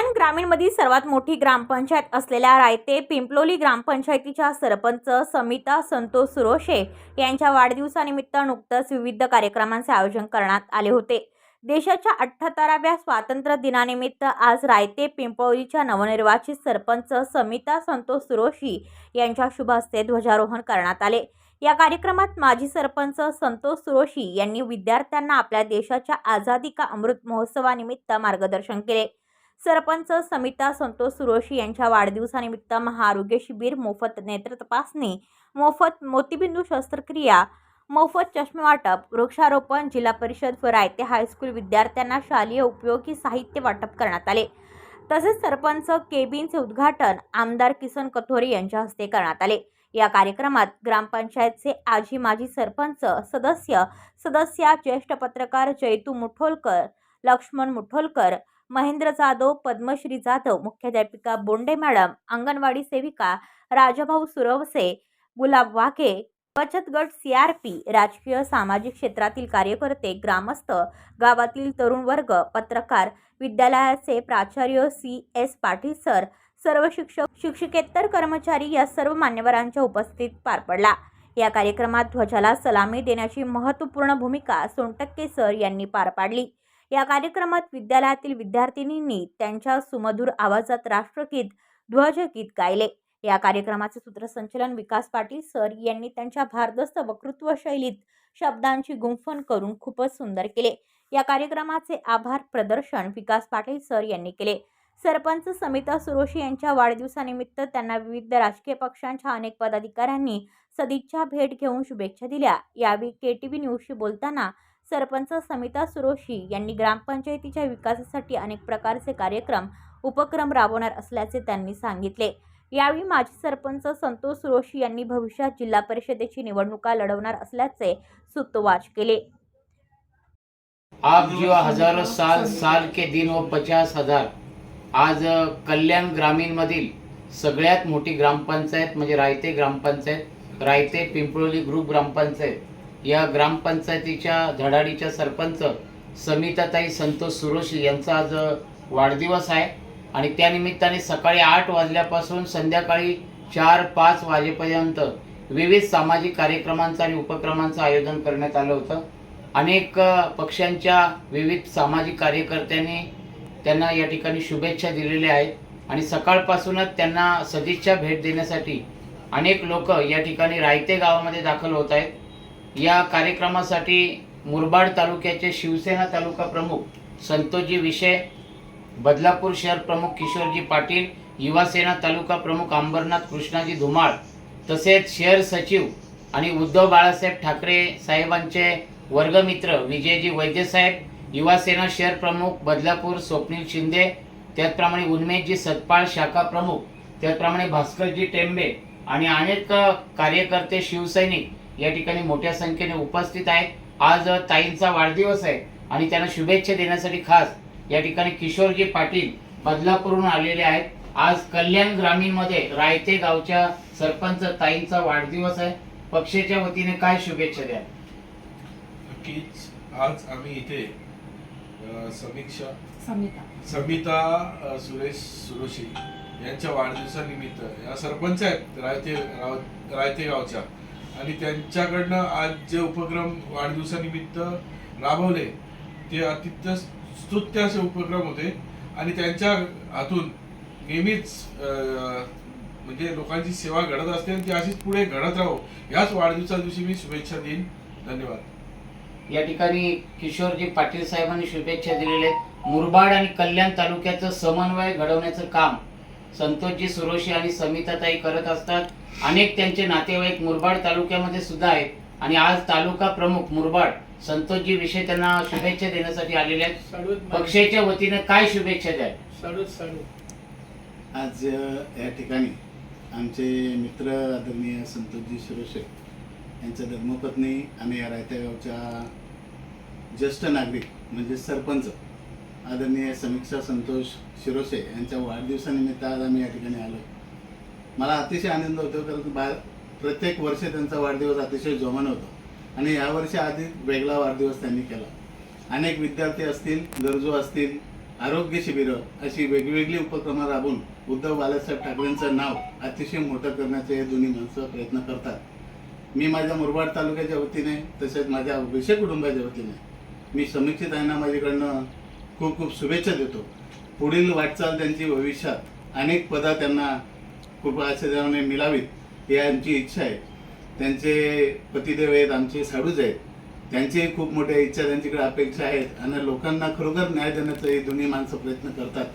कल्याण ग्रामीणमधील सर्वात मोठी ग्रामपंचायत असलेल्या रायते पिंपलोली ग्रामपंचायतीच्या सरपंच समिता संतोष सुरोशे यांच्या वाढदिवसानिमित्त नुकतंच विविध कार्यक्रमांचे आयोजन करण्यात आले होते. देशाच्या अठ्ठ्याहत्तराव्या स्वातंत्र्य दिनानिमित्त आज रायते पिंपळोलीच्या नवनिर्वाचित सरपंच समिता संतोष सुरोशी यांच्या शुभ हस्ते ध्वजारोहण करण्यात आले. या कार्यक्रमात माजी सरपंच संतोष सुरोशी यांनी विद्यार्थ्यांना आपल्या देशाच्या आझादी का अमृत महोत्सवानिमित्त मार्गदर्शन केले. सरपंच समिता संतोष सुरोशी यांच्या वाढदिवसानिमित्त महाआरोग्य शिबिर मोफत नेत्र तपासणी मोफत मोतीबिंदू शस्त्रक्रिया मोफत चष्मे वाटप वृक्षारोपण जिल्हा परिषद व रायते हायस्कूल विद्यार्थ्यांना शालेय उपयोगी साहित्य वाटप करण्यात आले. तसेच सरपंच केबिनचे उद्घाटन आमदार किसन कथोरे यांच्या हस्ते करण्यात आले. या कार्यक्रमात ग्रामपंचायतचे आजी माजी सरपंच सदस्य सदस्या ज्येष्ठ पत्रकार जयतू मुठोलकर लक्ष्मण मुठोलकर महेंद्र जाधव पद्मश्री जाधव मुख्याध्यापिका बोंडे मॅडम अंगणवाडी सेविका राजाभाऊ सुरवसे गुलाब वाघे बचत गट सीआरपी राजकीय सामाजिक क्षेत्रातील कार्यकर्ते ग्रामस्थ गावातील तरुण वर्ग पत्रकार विद्यालयाचे प्राचार्य सी एस पाटील सर सर्व शिक्षक शिक्षकेतर कर्मचारी या सर्व मान्यवरांच्या उपस्थितीत पार पडला. या कार्यक्रमात ध्वजाला सलामी देण्याची महत्त्वपूर्ण भूमिका सोनटक्के सर यांनी पार पाडली. या कार्यक्रमात विद्यालयातील विद्यार्थिनींनी त्यांच्या सुमधुर आवाजात राष्ट्रगीत ध्वजगीत गायले. या कार्यक्रमाचे सूत्रसंचलन विकास पाटील सर यांनी त्यांच्या भारदस्त वक्तृत्व शैलीत शब्दांची गुंफण करून खूपच सुंदर केले. या कार्यक्रमाचे आभार प्रदर्शन विकास पाटील सर यांनी केले. सरपंच समिता सुरोशी यांच्या वाढदिवसानिमित्त त्यांना विविध राजकीय पक्षांच्या अनेक पदाधिकाऱ्यांनी सदिच्छा भेट घेऊन शुभेच्छा दिल्या. यावेळी के टी व्ही न्यूजशी बोलताना सरपंच समिता सुरोशी यांनी ग्रामपंचायतीच्या विकासासाठी अनेक प्रकारचे कार्यक्रम उपक्रम राबवणार असल्याचे त्यांनी सांगितले. यावेळी माजी सरपंच संतोष सुरोशी यांनी भविष्यात जिल्हा परिषदेची निवडणुका लढवणार असल्याचे सुतोवाच केले. आप जो हजारो साल साल के दिन व पचास हजार आज कल्याण ग्रामीण मधील सगळ्यात मोठी ग्रामपंचायत म्हणजे रायते ग्रामपंचायत रायते पिंपळोली ग्रुप ग्रामपंचायत या ग्रामपंचायतीच्या धडाडीच्या सरपंच समिताताई संतोष सुरोशी यांचा आज वाढदिवस आहे. आणि त्यानिमित्ताने सकाळी आठ वाजल्यापासून संध्याकाळी चार पाच वाजेपर्यंत विविध सामाजिक कार्यक्रमांचं आणि उपक्रमांचं आयोजन करण्यात आलं होतं. अनेक पक्षांच्या विविध सामाजिक कार्यकर्त्यांनी त्यांना या ठिकाणी शुभेच्छा दिलेल्या आहेत. आणि सकाळपासूनच त्यांना सदिच्छा भेट देण्यासाठी अनेक लोक या ठिकाणी रायते गावामध्ये दाखल होत आहेत. या कार्यक्रमासाठी मुरबाड तालुक्याचे शिवसेना तालुका प्रमुख संतोजी विषय बदलापूर शहर प्रमुख किशोरजी पाटील युवासेना तालुका प्रमुख अंबरनाथ कृष्णाजी धुमाळ तसेच शहर सचिव आणि उद्धव बाळासाहेब ठाकरे साहेबांचे वर्गमित्र विजयजी वैद्यसाहेब युवासेना शहर प्रमुख बदलापूर स्वप्नील शिंदे त्याचप्रमाणे उन्मेशजी सतपाळ शाखा प्रमुख त्याचप्रमाणे भास्करजी टेंबे आणि अनेक कार्यकर्ते शिवसैनिक या ठिकाणी मोठ्या संख्येने उपस्थित आहेत. आज ताईंचा वाढदिवस आहे आणि त्यांना शुभेच्छा देण्यासाठी खास या ठिकाणी किशोरजी पाटील बदलापूरहून आलेले आहेत. आज कल्याण ग्रामीणमध्ये रायते गावच्या सरपंच ताईंचा वाढदिवस आहे. पक्षाच्या वतीने काय शुभेच्छा द्या नक्कीच. आज आम्ही इथे समीक्षा समिता. सुरेश सुरोशी यांच्या वाढदिवसानिमित्त या सरपंच आहेत रायते राव- रायते गावच्या. आणि त्यांच्याकडनं आज जे उपक्रम वाढदिवसानिमित्त राबवले ते अतित्य स्तुत्य असे उपक्रम होते. आणि त्यांच्या हातून नेहमीच म्हणजे लोकांची सेवा घडत असते आणि ती अशीच पुढे घडत राहो. याच वाढदिवसा दिवशी मी शुभेच्छा देईन. धन्यवाद. या ठिकाणी किशोरजी पाटील साहेबांनी शुभेच्छा दिलेल्या आहेत. मुरबाड आणि कल्याण तालुक्याचं समन्वय घडवण्याचं काम संतोषजी सुरोशी आणि समिताताई करत असतात. अनेक त्यांचे नातेवाईक मुरबाड तालुक्यामध्ये सुद्धा आहेत. आणि आज तालुका प्रमुख मुरबाड संतोषजी विषय त्यांना शुभेच्छा देण्यासाठी आलेले आहेत. पक्षाच्या वतीने काय शुभेच्छा द्या आज या ठिकाणी आमचे मित्र आदरणीय संतोषजी शिरोशे यांच्या धर्मपत्नी आणि या रायत्या गावच्या ज्येष्ठ नागरिक म्हणजे सरपंच आदरणीय समीक्षा संतोष शिरोसे यांच्या वाढदिवसानिमित्त आज आम्ही या ठिकाणी आलो मला अतिशय आनंद होतो कारण बा प्रत्येक वर्ष त्यांचा वाढदिवस अतिशय जोमान होतो. आणि यावर्षी आधी वेगळा वाढदिवस त्यांनी केला. अनेक विद्यार्थी असतील गरजू असतील आरोग्य शिबिरं अशी वेगवेगळी उपक्रम राबवून उद्धव बाळासाहेब ठाकरेंचं नाव अतिशय मोठं करण्याचे हे दोन्ही माणसं प्रयत्न करतात. मी माझ्या मुरबाड तालुक्याच्या वतीने तसेच माझ्या विषय कुटुंबाच्या वतीने मी समीक्षित आहे ना माझ्याकडनं? खूप खूप शुभेच्छा देतो. पुढील वाटचाल त्यांची भविष्यात अनेक पदा त्यांना कृपा आशीर्वादाने मिळावीत ही आमची इच्छा आहे. त्यांचे पतिदेव आहेत आमचे साडूज आहेत. त्यांची खूप मोठ्या इच्छा त्यांच्याकडे अपेक्षा आहेत आणि लोकांना खरोखर न्याय देण्याचा हे दोन्ही माणसं प्रयत्न करतात.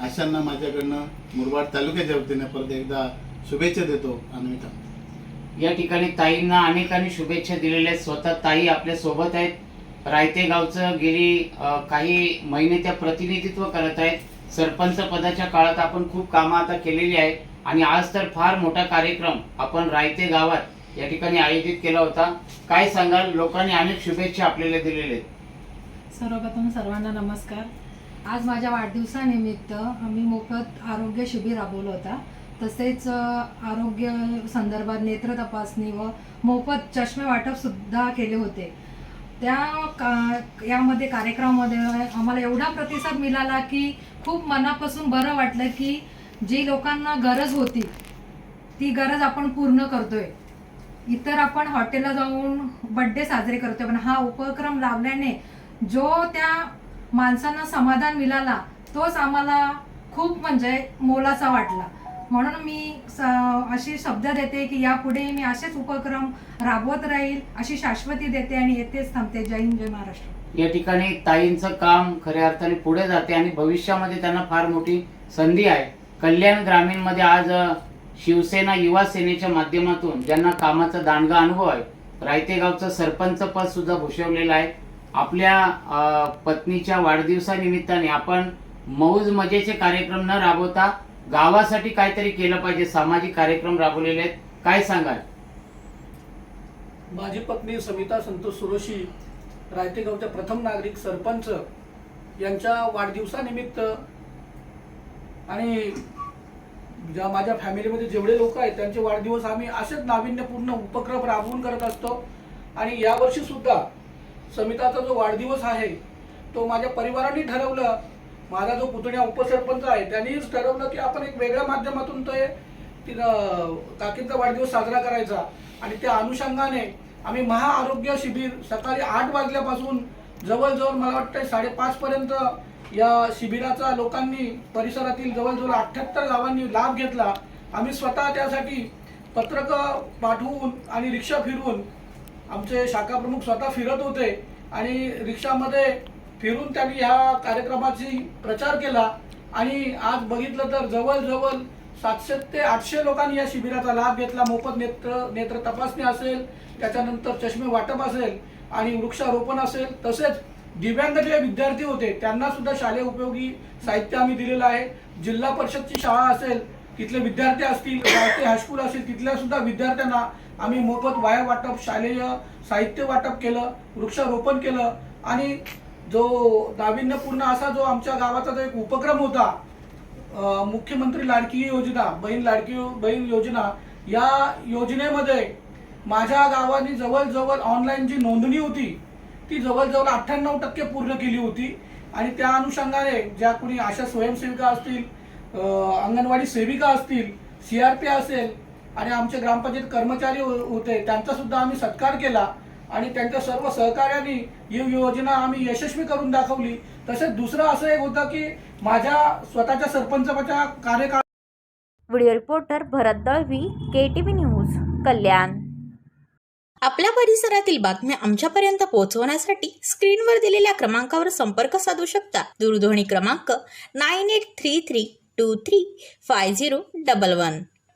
अशांना माझ्याकडनं मुरबाड तालुक्याच्या वतीने परत एकदा शुभेच्छा देतो आणि थांबतो. या ठिकाणी ताईंना अनेकांनी शुभेच्छा दिलेल्या आहेत. स्वतः ताई आपल्यासोबत आहेत. रायते गावचं गेली काही महिने त्या प्रतिनिधित्व करत आहेत. सरपंच पदाच्या काळात आपण खूप कामं आता केलेली आहेत. आणि आज तर फार मोठा कार्यक्रम आपण रायते गावात या ठिकाणी आयोजित केला होता. काय सांगाल? लोकांनी अनेक शुभेच्छा आपल्याला दिलेल्या आहेत. सर्वप्रथम सर्वांना नमस्कार. आज माझ्या वाढदिवसानिमित्त आम्ही मोफत आरोग्य शिबिर राबवलं होता. तसेच आरोग्य संदर्भात नेत्र तपासणी व मोफत चष्मे वाटप सुद्धा केले होते. त्या का यामध्ये कार्यक्रमामध्ये आम्हाला एवढा प्रतिसाद मिळाला की खूप मनापासून बरं वाटलं की जी लोकांना गरज होती ती गरज आपण पूर्ण करतोय. इतर आपण हॉटेलला जाऊन बड्डे साजरे करतोय पण हा उपक्रम लावल्याने जो त्या माणसांना समाधान मिळाला तोच आम्हाला खूप म्हणजे मोलाचा वाटला. म्हणून मी स- अशी शब्द देते की यापुढे मी असेच उपक्रम राबवत राहील अशी शाश्वती देते आणि येथेच थांबते. जय हिंद जय महाराष्ट्र. या ठिकाणी ताईंचं काम खऱ्या अर्थाने पुढे जाते आणि भविष्यामध्ये त्यांना फार मोठी संधी आहे. कल्याण ग्रामीणमध्ये आज शिवसेना युवा सेनेच्या माध्यमातून ज्यांना कामाचा दांडगा अनुभव आहे रायतेगावचं सरपंच पद सुद्धा भूषवलेलं आहे. आपल्या पत्नीच्या वाढदिवसानिमित्ताने आपण मौज मजेचे कार्यक्रम न राबवता गावासाठी काहीतरी केलं पाहिजे सामाजिक कार्यक्रम राबवलेले आहेत. काय सांगाल? माझी पत्नी समिता संतोष सुरोशी रायतेगावच्या प्रथम नागरिक सरपंच यांच्या वाढदिवसानिमित्त आणि ज्या माझ्या फॅमिलीमध्ये जेवढे लोक आहेत त्यांचे वाढदिवस आम्ही असेच नाविन्यपूर्ण उपक्रम राबवून करत असतो. आणि यावर्षी सुद्धा समिताचा जो वाढदिवस आहे तो माझ्या परिवाराने ठरवलं माझा जो पुतण्या उपसरपंच आहे त्यांनीच ठरवलं की आपण एक वेगळ्या माध्यमातून ते तिनं काकींचा वाढदिवस साजरा करायचा. आणि त्या अनुषंगाने आम्ही महाआरोग्य शिबिर सकाळी आठ वाजल्यापासून जवळजवळ मला वाटतं साडेपाचपर्यंत या शिबिराचा लोकांनी परिसरातील जवळजवळ अठ्ठ्याहत्तर गावांनी लाभ घेतला. आम्ही स्वतः त्यासाठी पत्रकं पाठवून आणि रिक्षा फिरवून आमचे शाखाप्रमुख स्वतः फिरत होते. आणि रिक्षामध्ये फिरून त्यांनी ह्या कार्यक्रमाची प्रचार केला आणि आज बघितलं तर जवळजवळ सातशे ते आठशे लोकांनी या शिबिराचा लाभ घेतला. मोफत नेत्र नेत्र तपासणी असेल त्याच्यानंतर चष्मे वाटप असेल आणि वृक्षारोपण असेल. तसेच दिव्यांग जे विद्यार्थी होते त्यांना सुद्धा शालेय उपयोगी साहित्य आम्ही दिलेलं आहे. जिल्हा परिषदची शाळा असेल तिथले विद्यार्थी असतील रायते हायस्कूल असेल तिथल्या सुद्धा विद्यार्थ्यांना आम्ही मोफत वाया वाटप शालेय साहित्य वाटप केलं वृक्षारोपण केलं आणि जो नाविन्यपूर्ण असा जो आमच्या गावाचा जो एक उपक्रम होता मुख्यमंत्री लाडकी योजना बहीण लाडकी बहीण योजना या योजनेमध्ये माझ्या गावाने जवळजवळ ऑनलाईन जी नोंदणी होती ती जवळजवळ अठ्ठ्याण्णव टक्के पूर्ण केली होती. आणि त्या अनुषंगाने ज्या कोणी आशा स्वयंसेविका असतील अंगणवाडी सेविका असतील सी आर पी असेल आणि आमचे ग्रामपंचायत कर्मचारी हो-, होते त्यांचा सुद्धा आम्ही सत्कार केला. आणि त्यांच्या सर्व सहकार्याने ही योजना आम्ही यशस्वी करून दाखवली. तसेच दुसरं असं एक होतं की माझ्या स्वतःच्या सरपंचाच्या कार्यकाळ video reporter Bharat Dalvi K T V news Kalyan. आपल्या परिसरातील बातम्या आमच्यापर्यंत पोहोचवण्यासाठी स्क्रीनवर दिलेल्या क्रमांकावर संपर्क साधू शकता. दूरध्वनी क्रमांक nine eight three three two three five zero double one.